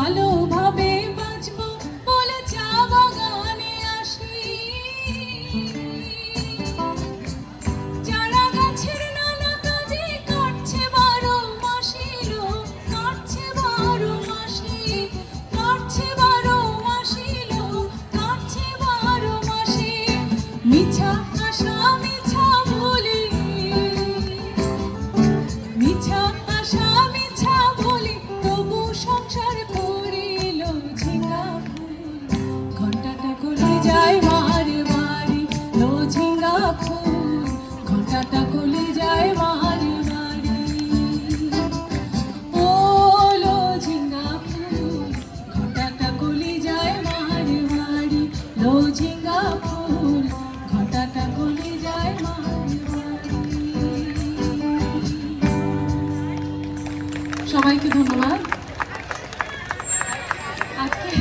ভালোভাবে বাঁচবো বলে চা বাগানে আসি। যারা গাছের নানা কাজে কাটছে বারো মাসি কাটছে বারো মাসি, কাটছে বারো মাসি কাটছে বারো মাসি। মিছা সবাইকে ধন্যবাদ।